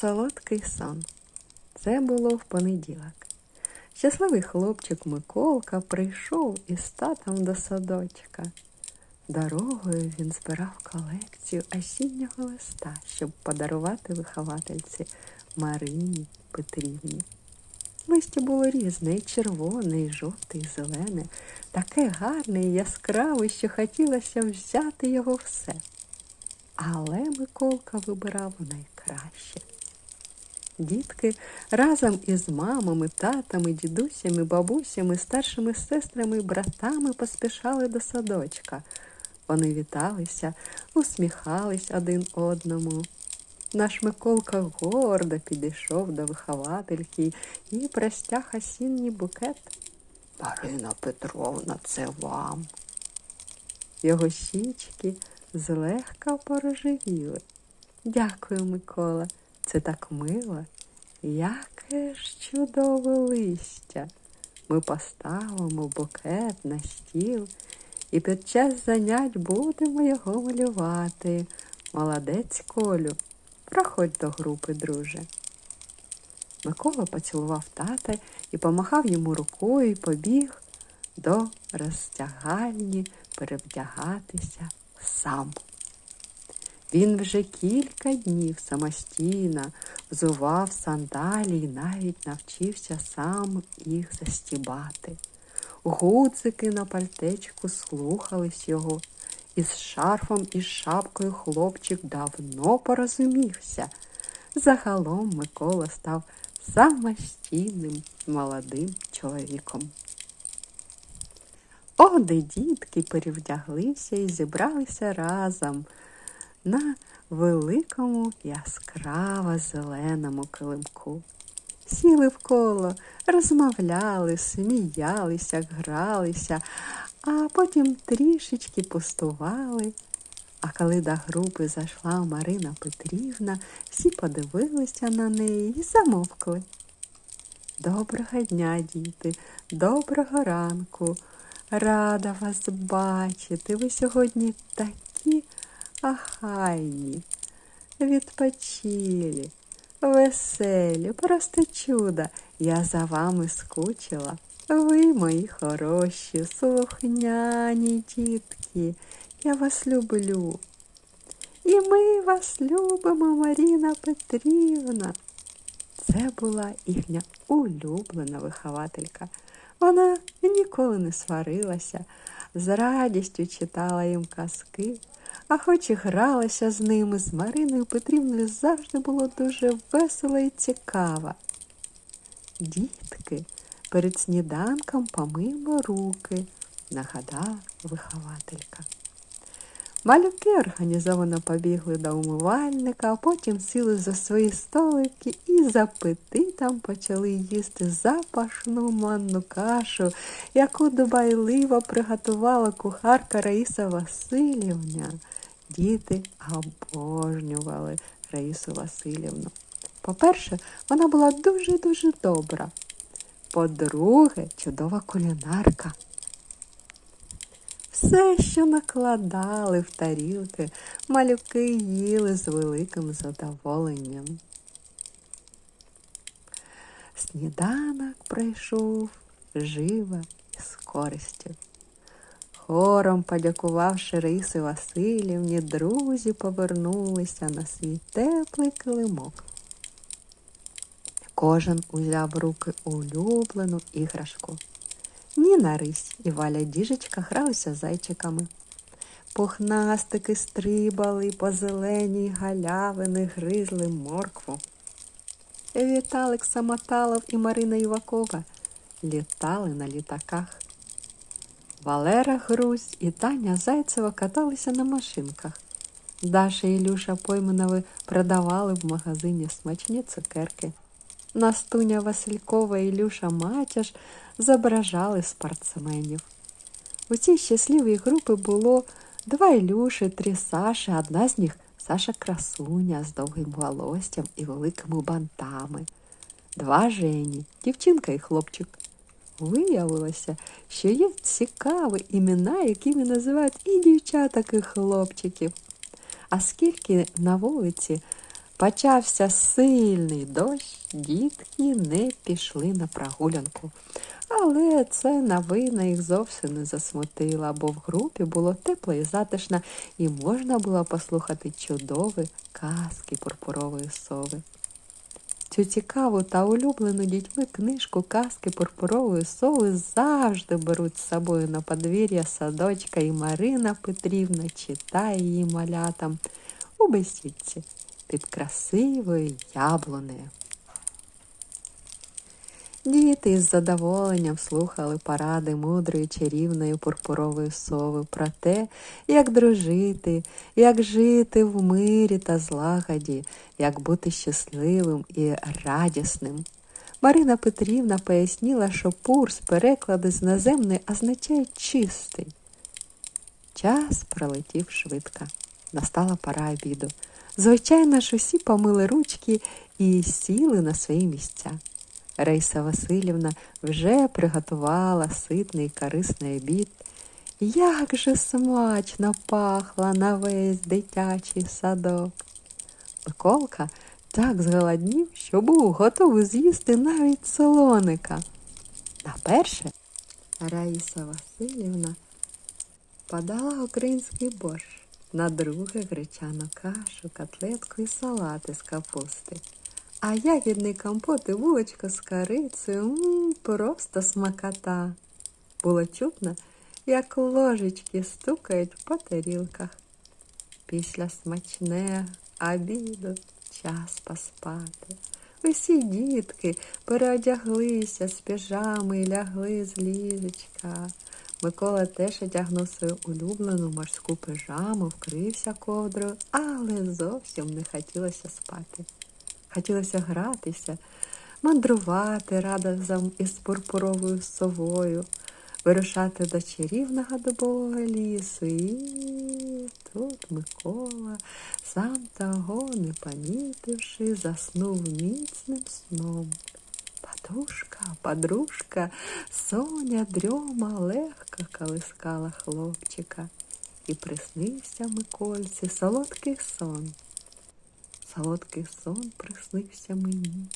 солодкий сон. Це було в понеділок. Щасливий хлопчик Миколка прийшов із татом до садочка. Дорогою він збирав колекцію осіннього листа, щоб подарувати виховательці Марині Петрівні. Листя було різне, і червоне, і жовте, і зелене, таке гарне і яскраве, що хотілося взяти його все. Але Миколка вибирав найкраще. Дітки разом із мамами, татами, дідусями, бабусями, старшими сестрами братами поспішали до садочка. Вони віталися, усміхались один одному. Наш Миколка гордо підійшов до виховательки і простяг осінній букет. Марина Петровна, це вам. Його щічки злегка порожевіли. Дякую, Микола, це так мило. Яке ж чудове листя. Ми поставимо букет на стіл і під час занять будемо його малювати. Молодець Колю, проходь до групи, друже. Микола поцілував тата і помахав йому рукою і побіг до розтягальні перевдягатися сам. Він вже кілька днів самостійно взував сандалі і навіть навчився сам їх застібати. Гуцики на пальтечку слухались його. Із шарфом і шапкою хлопчик давно порозумівся. Загалом Микола став самостійним молодим чоловіком. Оде дітки перевдяглися і зібралися разом на великому яскраво зеленому килимку. Сіли в коло, розмовляли, сміялися, гралися, а потім трішечки пустували. А коли до групи зайшла Марина Петрівна, всі подивилися на неї і замовкли. Доброго дня, діти, доброго ранку. Рада вас бачити. Ви сьогодні такі ахайні, відпочилі, веселі, просто чудо. Я за вами скучила. Ви, мої хороші, слухняні дітки, я вас люблю. І ми вас любимо, Маріна Петрівна. Це була їхня улюблена вихователька. Вона ніколи не сварилася, з радістю читала їм казки, а хоч і гралася з ними, з Мариною Петрівною завжди було дуже весело і цікаво. Дітки, перед сніданком помимо руки, нагадала вихователька. Малюки організовано побігли до умивальника, а потім сіли за свої столики і з апетитом почали їсти запашну манну кашу, яку дбайливо приготувала кухарка Раїса Васильівна. Діти обожнювали Раїсу Васильівну. По-перше, вона була дуже-дуже добра. По-друге, чудова кулінарка. Все, що накладали в тарілки, малюки їли з великим задоволенням. Сніданок пройшов живо з користю. Хором, подякувавши Рисі Васильівні, друзі повернулися на свій теплий килимок. Кожен узяв руки улюблену іграшку. Ніна Рись і Валя діжечка гралися зайчиками. Пухнастики стрибали по зеленій галявини, гризли моркву. Віталик Самоталов і Марина Івакова літали на літаках. Валера Грузь і Таня Зайцева каталися на машинках. Даша і Ілюша Пойманови продавали в магазині смачні цукерки. Настуня Василькова і Ілюша Матяш зображали спортсменів. У цій щасливій групі було два Ілюші, три Саші, одна з них Саша красуня з довгим волоссям і великими бантами, два Жені, дівчинка і хлопчик. Виявилося, що є цікаві імена, якими називають і дівчаток, і хлопчиків. А скільки на вулиці почався сильний дощ, дітки не пішли на прогулянку. Але це новина їх зовсім не засмутила, бо в групі було тепло і затишно, і можна було послухати чудові казки пурпурової сови. Цю цікаву та улюблену дітьми книжку казки пурпурової сови завжди беруть з собою на подвір'я садочка, і Марина Петрівна читає її малятам у бесідці під красивою яблунею. Діти із задоволенням слухали поради мудрої чарівної пурпурової сови про те, як дружити, як жити в мирі та злагоді, як бути щасливим і радісним. Марина Петрівна пояснила, що пурс переклади з наземної означає чистий. Час пролетів швидко. Настала пора обіду. Звичайно ж, усі помили ручки і сіли на свої місця. Рейса Васильівна вже приготувала ситний корисний обід. Як же смачно пахла на весь дитячий садок. Миколка так зголоднів, що був готовий з'їсти навіть солоника. На перше Раїса Васильівна подала український борщ, на друге гречану кашу, котлетку і салати з капусти. А ягідний компот і булочка з корицею м, просто смакота. Було чутно, як ложечки стукають по тарілках. Після смачне обіду час поспати. Усі дітки переодяглися з піжами і лягли з ліжечка. Микола теж одягнув свою улюблену морську пижаму, вкрився ковдрою, але зовсім не хотілося спати. Хотілося гратися, мандрувати разом із пурпуровою совою, вирушати до чарівного дубового лісу. І тут Микола, сам того не помітивши, заснув міцним сном. Подружка, подружка, Соня дрьома легко колискала хлопчика, і приснився Микольці солодкий сон. Солодкий сон приснився мені,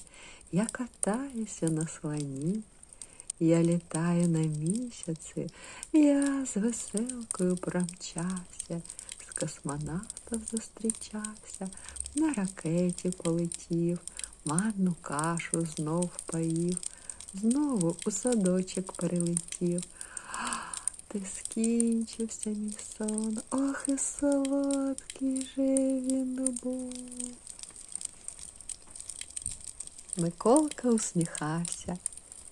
я катаюся на слоні, я літаю на місяці, я з веселкою промчався, з космонавтом зустрічався, на ракеті полетів, манну кашу знов поїв, знову у садочок перелетів. Ти скінчився мій сон, ох і солодкий же він був. Миколка усміхався.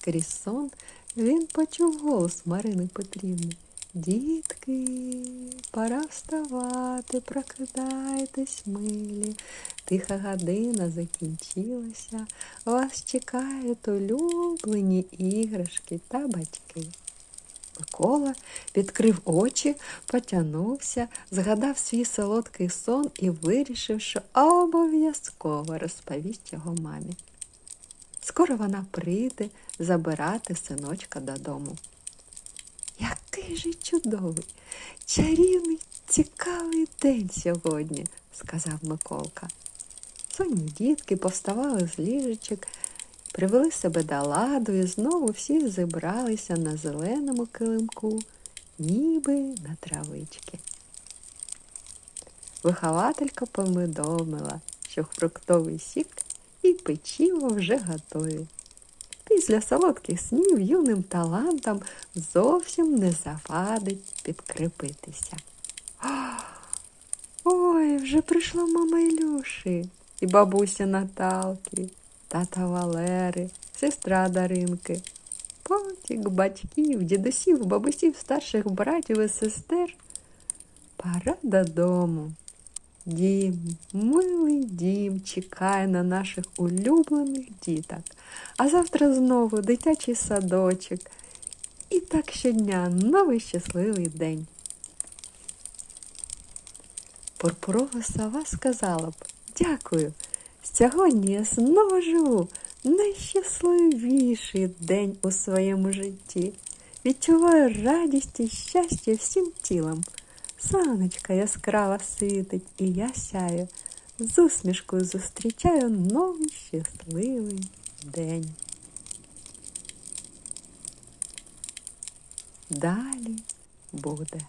Крізь сон він почув голос Марини Петрівни. Дітки, пора вставати, прокидайтесь, милі. Тиха година закінчилася. Вас чекають улюблені іграшки та батьки. Микола відкрив очі, потягнувся, згадав свій солодкий сон і вирішив, що обов'язково розповість його мамі. Скоро вона прийде забирати синочка додому. Який же чудовий, чарівний, цікавий день сьогодні, сказав Миколка. Сонні дітки повставали з ліжечок, привели себе до ладу і знову всі зібралися на зеленому килимку, ніби на травички. Вихователька повідомила, що фруктовий сік і печиво вже готові. Після солодких снів юним талантам зовсім не завадить підкріпитися. Ой, вже прийшла мама Ілюші і бабуся Наталки, тата Валери, сестра Даринки, потік батьків, дідусів, бабусів, старших братів і сестер. Пора додому. Дім, милий дім чекає на наших улюблених діток, а завтра знову дитячий садочок. І так щодня новий щасливий день. Пурпурова сова сказала б дякую. Сьогодні я знову живу найщасливіший день у своєму житті. Відчуваю радість і щастя всім тілом. Сонечка яскраво світить, і я сяю. з усмішкою зустрічаю новий щасливий день. Далі буде.